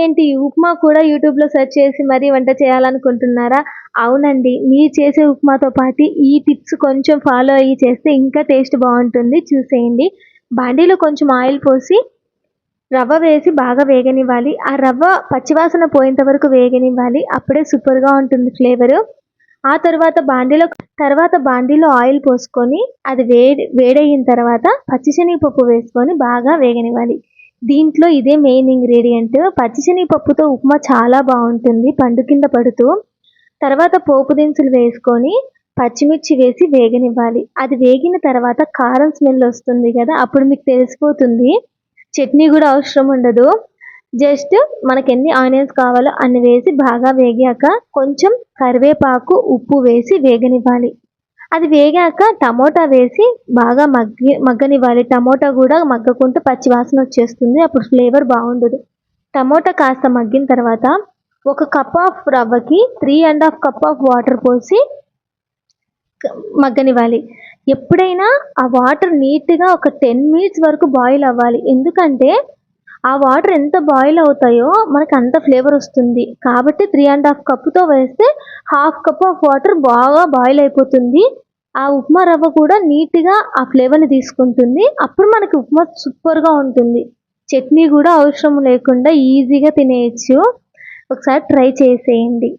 ఏంటి ఉప్మా కూడా యూట్యూబ్లో సెర్చ్ చేసి మరీ వంట చేయాలనుకుంటున్నారా? అవునండి మీరు చేసే ఉప్మాతో పాటు ఈ టిప్స్ కొంచెం ఫాలో అయ్యి చేస్తే ఇంకా టేస్ట్ బాగుంటుంది. చూసేయండి. బాండీలో కొంచెం ఆయిల్ పోసి రవ్వ వేసి బాగా వేగనివ్వాలి. ఆ రవ్వ పచ్చివాసన పోయేంత వరకు వేగనివ్వాలి. అప్పుడే సూపర్గా ఉంటుంది ఫ్లేవరు. ఆ తర్వాత బాండీలో తర్వాత బాండీలో ఆయిల్ పోసుకొని అది వేడి వేడయిన తర్వాత పచ్చిశనగపప్పు వేసుకొని బాగా వేగనివ్వాలి. దీంట్లో ఇదే మెయిన్ ఇంగ్రీడియంట్ పచ్చిశనగపప్పుతో ఉప్మా చాలా బాగుంటుంది పండు కింద పడుతూ. తర్వాత పోపు దినుసులు వేసుకొని పచ్చిమిర్చి వేసి వేగనివ్వాలి. అది వేగిన తర్వాత కారం స్మెల్ వస్తుంది కదా అప్పుడు మీకు తెలిసిపోతుంది. చట్నీ కూడా అవసరం ఉండదు. జస్ట్ మనకి ఎన్ని ఆనియన్స్ కావాలో అన్ని వేసి బాగా వేగాక కొంచెం కరివేపాకు ఉప్పు వేసి వేగనివ్వాలి. అది వేగాక టమోటా వేసి బాగా మగ్గి మగ్గనివ్వాలి. టమోటా కూడా మగ్గకుంటూ పచ్చి వాసన వచ్చేస్తుంది. అప్పుడు ఫ్లేవర్ బాగుండదు. టమోటా కాస్త మగ్గిన తర్వాత ఒక cup of రవ్వకి three and half cup of water పోసి మగ్గనివ్వాలి. ఎప్పుడైనా ఆ వాటర్ నీట్గా ఒక టెన్ మినిట్స్ వరకు బాయిల్ అవ్వాలి. ఎందుకంటే ఆ వాటర్ ఎంత బాయిల్ అవుతాయో మనకి అంత ఫ్లేవర్ వస్తుంది. కాబట్టి త్రీ అండ్ హాఫ్ కప్పుతో వేస్తే హాఫ్ కప్ ఆఫ్ వాటర్ బాగా బాయిల్ అయిపోతుంది. ఆ ఉప్మా రవ్వ కూడా నీట్గా ఆ ఫ్లేవర్ని తీసుకుంటుంది. అప్పుడు మనకి ఉప్మా సూపర్గా ఉంటుంది. చట్నీ కూడా అవసరం లేకుండా ఈజీగా తినేయచ్చు. ఒకసారి ట్రై చేసేయండి.